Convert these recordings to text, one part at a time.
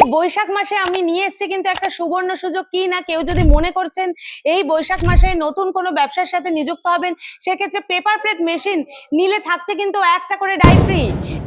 এই বৈশাখ মাসে আমি নিয়ে এসেছি কিন্তু একটা সুবর্ণ সুযোগ কি না কেউ যদি মনে করছেন এই বৈশাখ মাসে নতুন কোনো ব্যবসার সাথে নিযুক্ত হবেন, সেক্ষেত্রে পেপার প্লেট মেশিন নিলে থাকছে কিন্তু একটা করে ডাই ফ্রি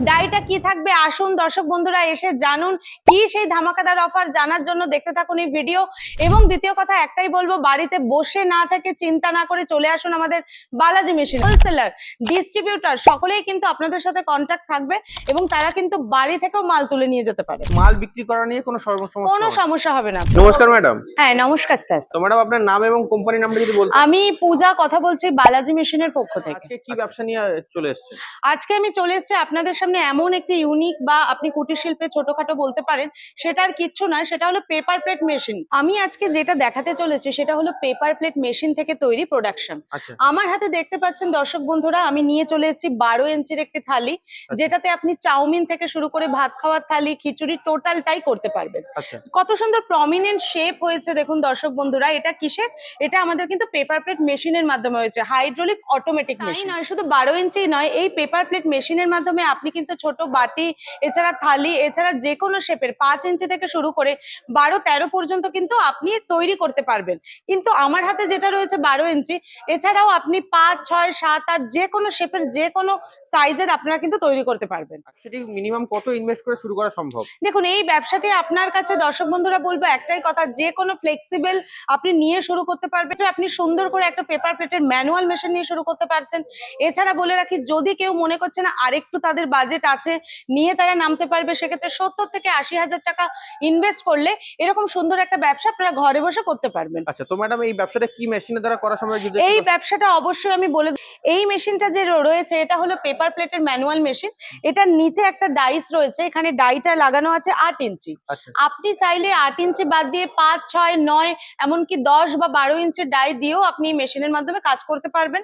ডাইটা কি থাকবে? আসুন দর্শক বন্ধুরা এসে জানুন কি সেই ধামাকাদার অফার জানার জন্য দেখতে থাকুন এই ভিডিও এবং দ্বিতীয় কথা একটাই বলব, বাড়িতে বসে না থেকে চিন্তা না করে চলে আসুন আমাদের বালাজি মেশিন হোলসেলার ডিস্ট্রিবিউটার সকলেই কিন্তু আপনাদের সাথে কন্ট্যাক্ট থাকবে এবং তারা কিন্তু বাড়ি থেকেও মাল তুলে নিয়ে যেতে পারে। মাল বিক্রি করা নিয়ে কোনো সমস্যা কোনো সমস্যা হবে না। নমস্কার ম্যাডাম। হ্যাঁ নমস্কার স্যার। তো ম্যাডাম আপনার নাম এবং কোম্পানি নামটা যদি বলতেন। আমি পূজা কথা বলছি বালাজি মেশিনের পক্ষ থেকে। আজকে কি ব্যবসা নিয়ে চলে এসেছেন? আজকে আমি চলে এসেছি আপনাদের সামনে এমন একটি ইউনিক বা আপনি কুটির শিল্পে ছোটখাটো বলতে পারেন সেটা আর কিচ্ছু নয় সেটা হলো পেপার প্লেট মেশিন আমি আজকে যেটা দেখাতে চলেছি সেটা হলো পেপার প্লেট মেশিন থেকে তৈরি প্রোডাকশন আচ্ছা। আমার হাতে দেখতে পাচ্ছেন দর্শক বন্ধুরা আমি নিয়ে চলে এসেছি বারো ইঞ্চির একটি থালি যেটাতে আপনি চাউমিন থেকে শুরু করে ভাত খাওয়ার থালি খিচুড়ি টোটালটাই করতে পারবেন। আচ্ছা। কত সুন্দর প্রমিনেন্ট শেপ হয়েছে দেখুন দর্শক বন্ধুরা এটা কিসের? এটা আমাদের কিন্তু পেপার প্লেট মেশিনের মাধ্যমে হয়েছে হাইড্রোলিক অটোমেটিক মেশিন নয় শুধু বারো ইঞ্চি নয় এই পেপার প্লেট মেশিনের মাধ্যমে আপনি কিন্তু ছোট বাটি এছাড়া থালি এছাড়া যে কোনো শেপের পাঁচ ইঞ্চি থেকে শুরু করে বারো তেরো পর্যন্ত কিন্তু আপনি তৈরি করতে পারবেন। কিন্তু আমার হাতে যেটা রয়েছে বারো ইঞ্চি এছাড়াও আপনি পাঁচ ছয় সাত আট যে কোনো শেপের যে কোনো সাইজের আপনারা কিন্তু তৈরি করতে পারবেন। সেটি মিনিমাম কত ইনভেস্ট করে শুরু করা সম্ভব? দেখুন এই ব্যবসাটি আপনার কাছে দর্শক বন্ধুরা বলব একটাই কথা যে কোনো ফ্লেক্সিবল আপনি নিয়ে শুরু করতে পারবেন। আপনি সুন্দর করে একটা পেপার প্লেটের ম্যানুয়াল মেশিন নিয়ে শুরু করতে পারছেন। এছাড়া বলে রাখি যদি কেউ মনে করছে না আরেকটু তাদের বাজেট আছে নিয়ে তারা নামতে পারবে সেক্ষেত্রে সত্তর থেকে আশি হাজার টাকা ইনভেস্ট করলে এরকম সুন্দর একটা ব্যবসা আপনারা ঘরে বসে করতে পারবেন। আচ্ছা তো ম্যাডাম এই ব্যবসাটা কি মেশিনের দ্বারা করা সম্ভব এই ব্যবসাটা অবশ্যই আমি বলে দিই। এই মেশিনটা যে রয়েছে এটা হলো পেপার প্লেটের ম্যানুয়াল মেশিন এটার নিচে একটা ডাইস রয়েছে এখানে ডাইটা লাগানো আছে আট ইঞ্চি আচ্ছা। আপনি চাইলে আট ইঞ্চি বাদ দিয়ে পাঁচ ছয় নয় এমনকি দশ বা বারো ইঞ্চি ডাই দিয়েও আপনি মেশিনের মাধ্যমে কাজ করতে পারবেন।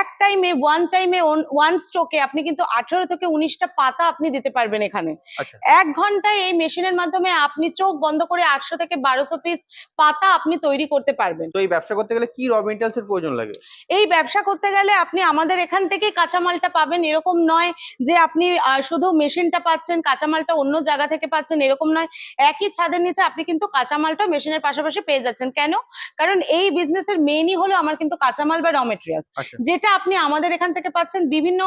এক টাইমে ওয়ান টাইমে ওয়ান স্ট্রোকে আপনি কিন্তু আঠারো থেকে উনিশটা পাতা আপনি দিতে পারবেন এখানে। আচ্ছা। এক ঘন্টায় এই মেশিনের মাধ্যমে আপনি চোখ বন্ধ করে আটশো থেকে বারোশো পিস পাতা আপনি তৈরি করতে পারবেন। তো এই ব্যবসা করতে গেলে কি র মেটেরিয়ালস এর প্রয়োজন লাগে? এই ব্যবসা করতে গেলে আপনি আমাদের এখান থেকে কাঁচামালটা পাবেন। এরকম নয় যে আপনি শুধু মেশিনটা পাচ্ছেন কাঁচামালটা অন্য জায়গা থেকে পাচ্ছেন এরকম নয়। একই ছাদের নিচে আপনি কিন্তু কাঁচামালটা মেশিনের পাশাপাশি পেয়ে যাচ্ছেন। কেন? কারণ এই বিজনেসের মেইনই হলো আমার কিন্তু কাঁচামাল বা র মেটেরিয়ালস আচ্ছা। যেটা আপনি আমাদের এখান থেকে পাচ্ছেন বিভিন্ন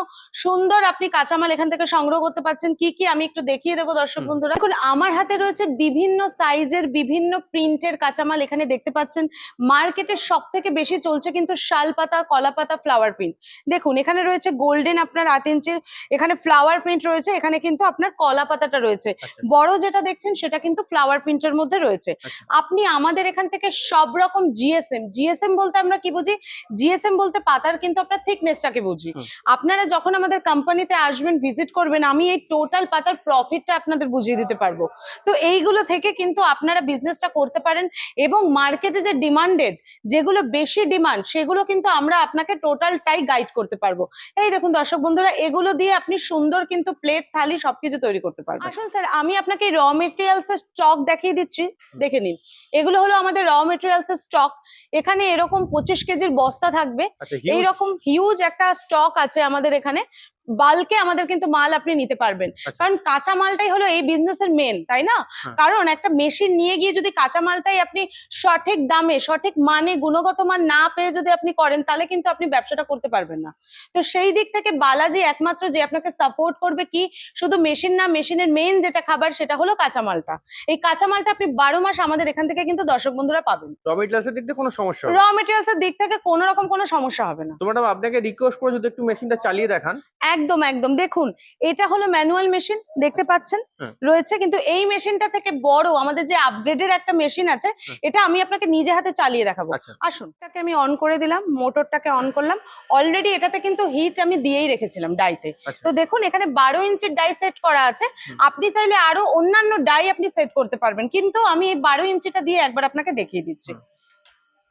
সুন্দর আপনি কাঁচামাল এখান থেকে সংগ্রহ করতে পাচ্ছেন। কি কি আমি একটু দেখিয়ে দেবো দর্শক বন্ধুরা? দেখুন আমার হাতে রয়েছে বিভিন্ন সাইজের বিভিন্ন প্রিন্টের কাঁচামাল এখানে দেখতে পাচ্ছেন। মার্কেটে সব থেকে বেশি চলছে কিন্তু শাল পাতা কলা পাতা ফ্লাওয়ার প্রিন্ট দেখুন এখানে রয়েছে গোল্ডেন আপনার আট ইঞ্চির এখানে ফ্লাওয়ার প্রিন্ট রয়েছে এখানে কিন্তু আপনার কলা পাতাটা রয়েছে। আচ্ছা। বড় যেটা দেখছেন সেটা কিন্তু ফ্লাওয়ার প্রিন্টের মধ্যে রয়েছে। আচ্ছা। আপনি আমাদের এখান থেকে সব রকম জিএসএম জিএসএম বলতে আমরা কি বুঝি? জিএসএম বলতে পাতার কিন্তু আপনার থিকনেসটাকে বুঝি। আপনারা যখন আমাদের কোম্পানিতে আসবেন ভিজিট করবেন আমি এই টোটাল পাতার প্রফিটটা আপনাদের বুঝিয়ে দিতে পারব। তো এইগুলো থেকে কিন্তু আপনারা বিজনেসটা করতে পারেন এবং মার্কেটে যে ডিমান্ডেড যেগুলো বেশি ডিমান্ড সেগুলো কিন্তু আমরা আপনাকে টোটালটাই গাইড করতে পারব। এই দেখুন দর্শক বন্ধুরা এগুলো দিয়ে আপনি সুন্দর কিন্তু প্লেট থালি সবকিছু তৈরি করতে পারবেন। আসুন স্যার আমি আপনাকে র মেটেরিয়ালস এর স্টক দেখিয়ে দিচ্ছি দেখে নিন। এগুলো হলো আমাদের র মেটেরিয়ালস এর স্টক এখানে এরকম পঁচিশ কেজির বস্তা থাকবে। আচ্ছা এইরকম হিউজ একটা স্টক আছে আমাদের এখানে। বালকে আমাদের কিন্তু মাল আপনি নিতে পারবেন। আচ্ছা। কারণ কাঁচা মালটাই হলো এই বিজনেসের মেন তাই না? হ্যাঁ। কারণ একটা মেশিন নিয়ে গিয়ে যদি কাঁচা মালটাই আপনি সঠিক দামে সঠিক মানে গুণগত মান না পেয়ে যদি আপনি করেন তাহলে কিন্তু আপনি ব্যবসাটা করতে পারবেন না। তো সেই দিক থেকে বালাজি একমাত্র যে আপনাকে সাপোর্ট করবে কি? শুধু মেশিন না মেশিনের মেন যেটা খাবার সেটা হলো কাঁচা মালটা। এই কাঁচা মালটা আপনি বারো মাস আমাদের এখান থেকে কিন্তু দর্শক বন্ধুরা পাবেন। র মেটেরিয়ালস এর দিক থেকে কোনো সমস্যা র না। মেটেরিয়ালস এর দিক থেকে কোনো রকম কোনো সমস্যা হবে না। তো ম্যাডাম আপনাকে রিকোয়েস্ট করে যদি একটু মেশিনটা চালিয়ে দেখান। একদম একদম। দেখুন এটা হলো ম্যানুয়াল মেশিন দেখতে পাচ্ছেন? হ্যাঁ। রয়েছে কিন্তু এই মেশিনটা থেকে বড় আমাদের যে আপগ্রেডের একটা মেশিন আছে হ্যাঁ। এটা আমি আপনাকে নিজে হাতে চালিয়ে দেখাবো। আচ্ছা। আসুন এটাকে আমি অন করে দিলাম মোটরটাকে অন করলাম। অলরেডি এটাতে কিন্তু হিট আমি দিয়েই রেখেছিলাম ডাইতে আচ্ছা। তো দেখুন এখানে বারো ইঞ্চির ডাই সেট করা আছে। আপনি চাইলে আরও অন্যান্য ডাই আপনি সেট করতে পারবেন কিন্তু আমি এই বারো ইঞ্চিটা দিয়ে একবার আপনাকে দেখিয়ে দিচ্ছি।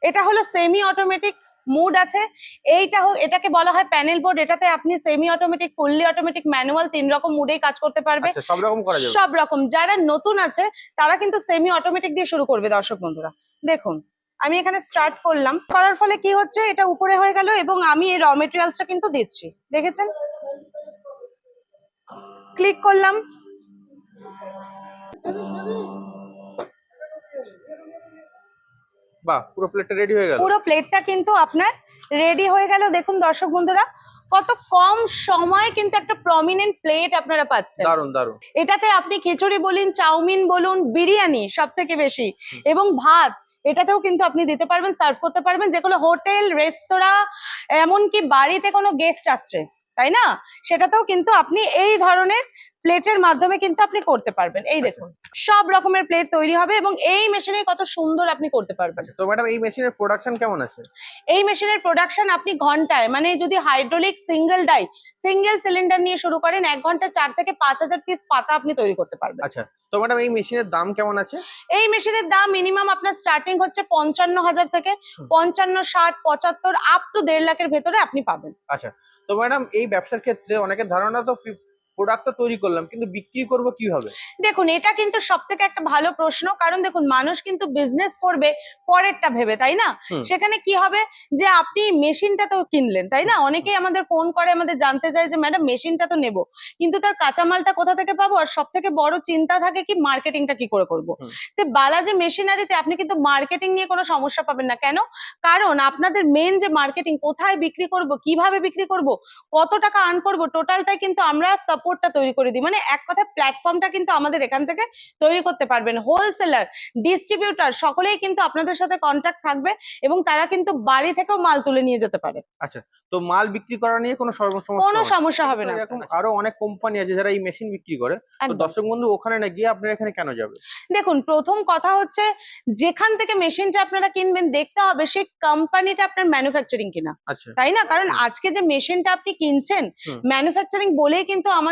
এটা হলো সেমি অটোমেটিক মুড আছে। এইটা এটাকে বলা হয় প্যানেল বোর্ড এটাতে আপনি semi automatic fully automatic manual তিন রকম মুডেই কাজ করতে পারবে। আচ্ছা সব রকম করা যাবে। সব রকম। যারা নতুন আছে তারা কিন্তু সেমি অটোমেটিক দিয়ে শুরু করবে দর্শক বন্ধুরা। দেখুন আমি এখানে স্টার্ট করলাম। করার ফলে কি হচ্ছে এটা উপরে হয়ে গেল এবং আমি এই র মেটেরিয়ালসটা কিন্তু দিচ্ছি। দেখেছেন? ক্লিক করলাম। বাহ পুরো প্লেটটা রেডি হয়ে গেল। পুরো প্লেটটা কিন্তু আপনার রেডি হয়ে গেল। দেখুন দর্শক বন্ধুরা কত কম সময়ে কিন্তু একটা প্রমিনেন্ট প্লেট আপনারা পাচ্ছেন। দারুণ দারুণ এটাতে আপনি খিচুড়ি বলুন চাউমিন বলুন বিরিয়ানি সব থেকে বেশি এবং ভাত এটাতেও কিন্তু আপনি দিতে পারবেন সার্ভ করতে পারবেন। যেগুলো হোটেল রেস্তোরাঁ এমনকি বাড়িতে কোনো গেস্ট আসছে তাই না? সেটাতেও কিন্তু আপনি এই ধরনের প্লেটের মাধ্যমে কিন্তু আপনি করতে পারবেন। এই দেখুন সব রকমের প্লেট তৈরি হবে এবং এই মেশিনে কত সুন্দর আপনি করতে পারবেন। আচ্ছা তো ম্যাডাম এই মেশিনের প্রোডাকশন কেমন আছে? এই মেশিনের প্রোডাকশন আপনি ঘন্টায় মানে যদি hydraulic single die single cylinder নিয়ে শুরু করেন এক ঘণ্টা চার থেকে পাঁচ হাজার পিস পাতা আপনি তৈরি করতে পারবেন। আচ্ছা তো ম্যাডাম এই মেশিনের দাম কেমন আছে? এই মেশিনের দাম মিনিমাম আপনার স্টার্টিং হচ্ছে পঞ্চান্ন হাজার থেকে। পঞ্চান্ন ষাট পঁচাত্তর আপ টু দেড় লাখের ভেতরে আপনি পাবেন। আচ্ছা তো ম্যাডাম এই ব্যবসার ক্ষেত্রে অনেকের ধারণা তো প্রোডাক্ট তো তৈরি করলাম কিন্তু বিক্রি করব কীভাবে? দেখুন এটা কিন্তু সব থেকে একটা ভালো প্রশ্ন কারণ দেখুন মানুষ কিন্তু বিজনেস করবে পরেরটা ভেবে তাই না? সেখানে কি হবে? যে আপনি মেশিনটা তো কিনলেন তাই না? অনেকেই আমাদের ফোন করে আমাদের জানতে চায় যে ম্যাডাম মেশিনটা তো নেব। কিন্তু তার কাঁচামালটা কোথা থেকে পাবো? আর সব থেকে বড় চিন্তা থাকে কি মার্কেটিংটা কি করে করব। তো বালাজি মেশিনারিতে আপনি কিন্তু মার্কেটিং নিয়ে কোনো সমস্যা পাবেন না। কেন? কারণ আপনাদের মেন যে মার্কেটিং কোথায় বিক্রি করব কীভাবে বিক্রি করব কত টাকা আর্ন করব টোটালটাই কিন্তু আমরা সাপোর্টটা তৈরি করে দিই। মানে এক কথা প্ল্যাটফর্মটা কিন্তু আমাদের এখান থেকে তৈরি করতে পারবেন। হোলসেলার ডিস্ট্রিবিউটার সকলেই কিন্তু আপনাদের সাথে কন্ট্যাক্ট থাকবে এবং তারা কিন্তু বাড়ি থেকেও মাল তুলে নিয়ে যেতে পারে। আচ্ছা তো মাল বিক্রি করা নিয়ে কোনো সমস্যা কোনো সমস্যা হবে না এরকম আরও অনেক কোম্পানি আছে যারা এই মেশিন বিক্রি করে। তো দর্শক বন্ধু ওখানে না গিয়ে আপনার এখানে কেন যাবে দেখুন প্রথম কথা হচ্ছে যেখান থেকে মেশিনটা আপনারা কিনবেন দেখতে হবে সেই কোম্পানিটা আপনার ম্যানুফ্যাকচারিং কিনা। আচ্ছা। তাই না? কারণ আজকে যে মেশিনটা আপনি কিনছেন। ম্যানুফ্যাকচারিং বলেই কিন্তু আমাদের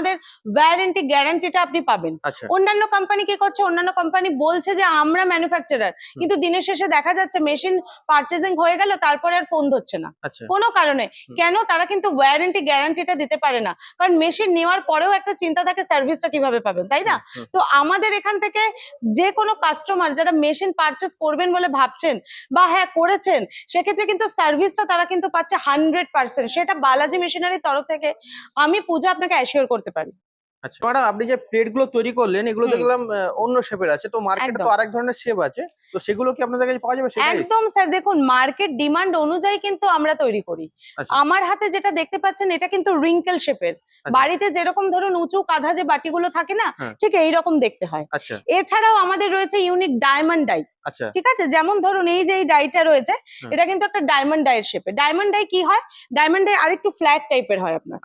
ওয়ারেন্টি গ্যারান্টিটা আপনি পাবেন। আচ্ছা। অন্যান্য কোম্পানি কি করছে অন্যান্য কোম্পানি বলছে যে আমরা ম্যানুফ্যাকচারার কিন্তু দিনের শেষে দেখা যাচ্ছে মেশিন পারচেজিং হয়ে গেল তারপরে আর ফোন ধরছে না। আচ্ছা। কোনো কারণে। কেন? তারা কিন্তু ওয়ারেন্টি গ্যারান্টিটা দিতে পারে না। কারণ মেশিন নেওয়ার পরেও একটা চিন্তা থাকে সার্ভিসটা কীভাবে পাবেন তাই না? তো আমাদের এখান থেকে যে কোনো কাস্টমার যারা মেশিন পারচেস করবেন বলে ভাবছেন বা হ্যাঁ করেছেন সেক্ষেত্রে কিন্তু সার্ভিসটা তারা কিন্তু পাচ্ছে হান্ড্রেড পার্সেন্ট সেটা বালাজি মেশিনারির তরফ থেকে। আমি পূজা আপনাকে অ্যাসিওর করতে পারি আচ্ছা। ম্যাডাম আপনি যে প্লেটগুলো তৈরি করলেন এগুলো দেখলাম অন্য শেপের আছে তো মার্কেটে তো আরেক ধরনের শেপ আছে তো সেগুলো কি আপনাদের কাছে পাওয়া যাবে? একদম স্যার দেখুন মার্কেট ডিমান্ড অনুযায়ী কিন্তু আমরা তৈরি করি। আচ্ছা। আমার হাতে যেটা দেখতে পাচ্ছেন এটা কিন্তু রিঙ্কেল শেপের আচ্ছা। বাড়িতে যেরকম ধরুন উঁচু কাঁধা যে বাটিগুলো থাকে না হ্যাঁ। ঠিক এই রকম দেখতে হয়। আচ্ছা। এছাড়াও আমাদের রয়েছে ইউনিক ডায়মন্ড ডাই ঠিক আছে? যেমন ধরুন এই যে এই ডাইটা রয়েছে এটা কিন্তু একটা ডায়মন্ড ডাইয়ের শেপে ডায়মন্ড ডাই কি হয়? ডায়মন্ড ডাই আরেকটু ফ্ল্যাট টাইপের হয় আপনার।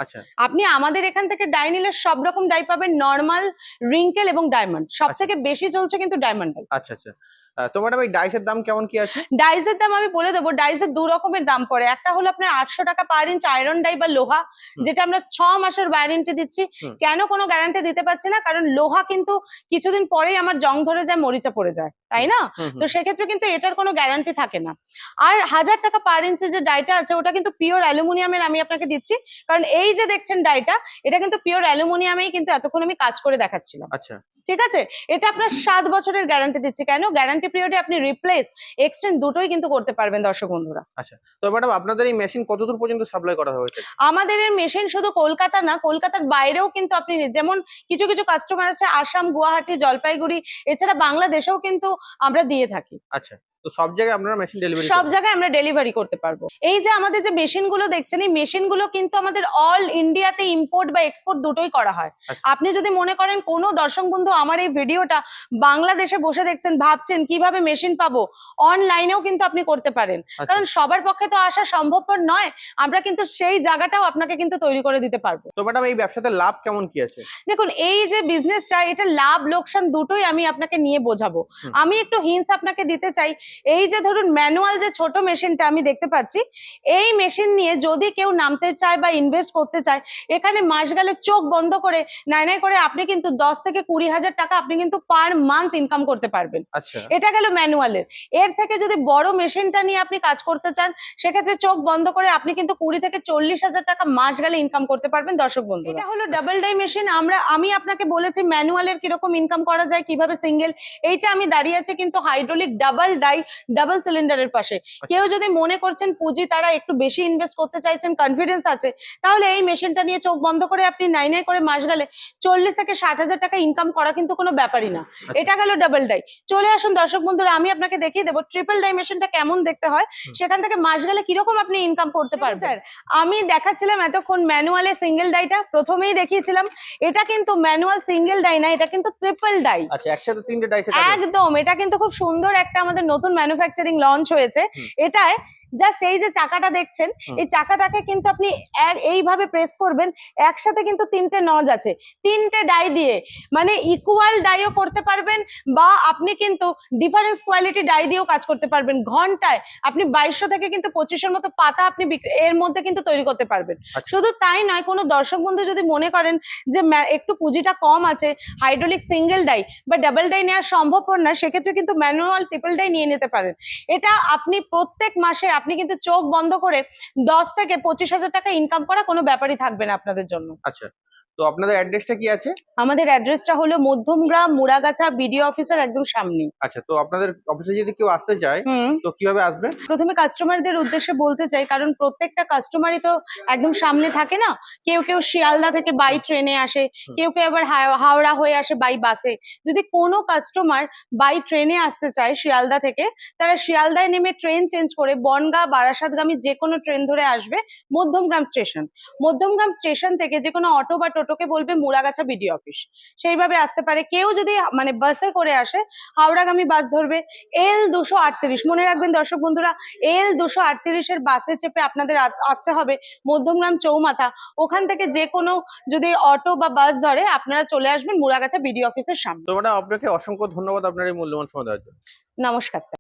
আপনি আমাদের এখান থেকে ডাই নিলে সব রকম ডাই পাবেন নর্মাল রিঙ্কেল এবং ডায়মন্ড সব। থেকে বেশি চলছে কিন্তু ডায়মন্ড আচ্ছা আচ্ছা। তো ম্যাডাম এই ডাইসের দাম কেমন কি আছে? ডাইসের দাম আমি বলে দেবো ডাইসের দু রকমের দাম পড়ে। একটা হলো আপনার আটশো টাকা পার ইঞ্চ আয়রন ডাই বা লোহা যেটা আমরা ছ মাসের ওয়ারেন্টি দিচ্ছি। কেন কোনো গ্যারান্টি দিতে পারছি না? কারণ লোহা কিন্তু কিছুদিন পরেই আমার জং ধরে যায় মরিচা পড়ে যায় তাই না। তো সেক্ষেত্রে কিন্তু এটার কোনো গ্যারান্টি থাকে না। আর হাজার টাকা পার ইঞ্চি যে ডাইটা আছে ওটা কিন্তু পিওর অ্যালুমিনিয়ামের আমি আপনাকে দিচ্ছি। কারণ এই যে দেখছেন ডাইটা এটা কিন্তু পিওর অ্যালুমিনিয়ামেই কিন্তু এতক্ষণ আমি কাজ করে দেখাচ্ছিলাম। আচ্ছা। ঠিক আছে? এটা আপনার সাত বছরের গ্যারান্টি দিচ্ছি। কেন? গ্যারান্টি পিরিয়ডে আপনি রিপ্লেস এক্সচেঞ্জ দুটোই কিন্তু করতে পারবেন দর্শক বন্ধুরা। আচ্ছা তো ম্যাডাম আপনাদের এই মেশিন কতদূর পর্যন্ত সাপ্লাই করা হয়েছে? আমাদের এই মেশিন শুধু কলকাতা না কলকাতার বাইরেও কিন্তু আপনি যেমন কিছু কিছু কাস্টমার আছে আসাম গুয়াহাটি জলপাইগুড়ি এছাড়া বাংলাদেশেও কিন্তু আমরা দিয়ে থাকি। আচ্ছা তো সব জায়গায় আপনারা মেশিন ডেলিভারি সব জায়গায় আমরা ডেলিভারি করতে পারব। এই যে আমাদের যে মেশিনগুলো দেখছেন এই মেশিনগুলো কিন্তু আমাদের অল ইন্ডিয়াতে ইম্পোর্ট বা এক্সপোর্ট দুটোই করা হয়। আচ্ছা। আপনি যদি মনে করেন কোনো দর্শক বন্ধু আমার এই ভিডিওটা বাংলাদেশে বসে দেখছেন ভাবছেন কীভাবে মেশিন পাবো অনলাইনেও কিন্তু আপনি করতে পারেন। আচ্ছা। কারণ সবার পক্ষে তো আসা সম্ভবপর নয় আমরা কিন্তু সেই জায়গাটাও আপনাকে কিন্তু তৈরি করে দিতে পারব। তো ম্যাডাম এই ব্যবসাতে লাভ কেমন কি আছে? দেখুন এই যে বিজনেসটা এটা লাভ লোকসান দুটোই আমি আপনাকে নিয়ে বোঝাবো। আমি একটু হিন্স আপনাকে দিতে চাই এই যে ধরুন ম্যানুয়াল যে ছোট মেশিনটা আমি দেখতে পাচ্ছি এই মেশিন নিয়ে যদি কেউ নামতে চায় বা ইনভেস্ট করতে চায় এখানে মাস গেলে চোখ বন্ধ করে নাই নাই করে আপনি কিন্তু দশ থেকে কুড়ি হাজার টাকা আপনি কিন্তু পার মান্থ ইনকাম করতে পারবেন। আচ্ছা। এটা গেল ম্যানুয়ালের এর। থেকে যদি বড় মেশিনটা নিয়ে আপনি কাজ করতে চান সেক্ষেত্রে চোখ বন্ধ করে আপনি কিন্তু কুড়ি থেকে চল্লিশ হাজার টাকা মাস গেলে ইনকাম করতে পারবেন দর্শক বন্ধু এটা হলো ডাবল ডাই মেশিন আমরা আমি আপনাকে বলেছি ম্যানুয়ালের কীরকম ইনকাম করা যায় কীভাবে সিঙ্গেল এইটা আমি দাঁড়িয়ে আছি কিন্তু হাইড্রোলিক ডাবল ডাই ডাবল সিলিন্ডারের পাশে। কেউ যদি মনে করছেন পুঁজি তারা একটু বেশি ইনভেস্ট করতে চাইছেন কনফিডেন্স আছে তাহলে এই মেশিনটা নিয়ে চোখ বন্ধ করে আপনি নাই নাই করে মাস গেলে চল্লিশ থেকে ষাট হাজার টাকা ইনকাম করা কিন্তু কোনো ব্যাপারই না। এটা গেল ডাবল ডাই চলে আসুন দর্শক বন্ধুরা আমি আপনাকে দেখিয়ে দেবো ট্রিপল ডাই মেশিনটা কেমন দেখতে হয় সেখান থেকে মাস গেলে কীরকম আপনি ইনকাম করতে পারবেন। স্যার আমি দেখাচ্ছিলাম এতক্ষণ ম্যানুয়ালে সিঙ্গেল ডাইটা প্রথমেই দেখিয়েছিলাম এটা কিন্তু ম্যানুয়াল সিঙ্গেল ডাই না এটা কিন্তু ট্রিপল ডাই আচ্ছা একসাথে তিনটে ডাইস একদম এটা কিন্তু খুব সুন্দর একটা আমাদের নতুন ম্যানুফ্যাকচারিং লঞ্চ হয়েছে। এটায় জাস্ট এই যে চাকাটা দেখছেন এই চাকাটাকে কিন্তু আপনি এইভাবে প্রেস করবেন একসাথে কিন্তু তিনটে নজ আছে। তিনটে ডাই দিয়ে মানে ইকুয়াল ডাইও করতে পারবেন বা আপনি কিন্তু ডিফারেন্স কোয়ালিটি ডাই দিয়েও কাজ করতে পারবেন। ঘন্টায় আপনি বাইশশো থেকে কিন্তু পঁচিশের মতো পাতা আপনি এর মধ্যে কিন্তু তৈরি করতে পারবেন। আচ্ছা। শুধু তাই নয় কোনো দর্শক বন্ধু যদি মনে করেন যে একটু পুঁজিটা কম আছে হাইড্রোলিক সিঙ্গেল ডাই বা ডাবল ডাই নেওয়া সম্ভব সম্ভবপর না সেক্ষেত্রে কিন্তু ম্যানুয়াল ট্রিপল ডাই নিয়ে নিতে পারেন। এটা আপনি প্রত্যেক মাসে আপনি কিন্তু চোখ বন্ধ করে দশ থেকে পঁচিশ হাজার টাকা ইনকাম করা কোনো ব্যাপারই থাকবে না আপনাদের জন্য। আচ্ছা। তো আপনাদের অ্যাড্রেসটা কি আছে? আমাদের অ্যাড্রেসটা হলো মধ্যমগ্রাম মুড়াগাছা বিডিও অফিসের একদম সামনে আচ্ছা তো আপনাদের অফিসে যদি কেউ আসতে চায় তো কীভাবে আসবে? প্রথমে কাস্টমারদের উদ্দেশ্যে বলতে চাই কারণ প্রত্যেকটা কাস্টমারই তো একদম সামনে থাকে না। কেউ কেউ শিয়ালদা থেকে বাই ট্রেনে আসে কেউ কেউ আবার হাও- হাওড়া হয়ে আসে বাই বাসে যদি কোনো কাস্টমার বাই ট্রেনে আসতে চায় শিয়ালদা থেকে তারা শিয়ালদায় নেমে ট্রেন চেঞ্জ করে বনগা বারাসাতগামী যে কোনো ট্রেন ধরে আসবে মধ্যমগ্রাম স্টেশন মধ্যমগ্রাম স্টেশন থেকে যে কোনো অটো বা টোটোকে বলবে মুড়াগাছা বিডি অফিস সেইভাবে আসতে পারে। কেউ যদি মানে বাসে করে আসে হাওড়াগামী বাস ধরবে। এল দুশো আটত্রিশ। মনে রাখবেন দর্শক বন্ধুরা এল দুশো আটত্রিশের বাসে চেপে আপনাদের আসতে হবে মধ্যমগ্রাম চৌমাথা। ওখান থেকে যে কোনো যদি অটো বা বাস ধরে আপনারা চলে আসবেন মুড়াগাছা বিডি অফিসের সামনে। তো ম্যাডাম আপনাকে অসংখ্য ধন্যবাদ। আপনার এই মূল্যবান সময় দেওয়ার জন্য। নমস্কার স্যার।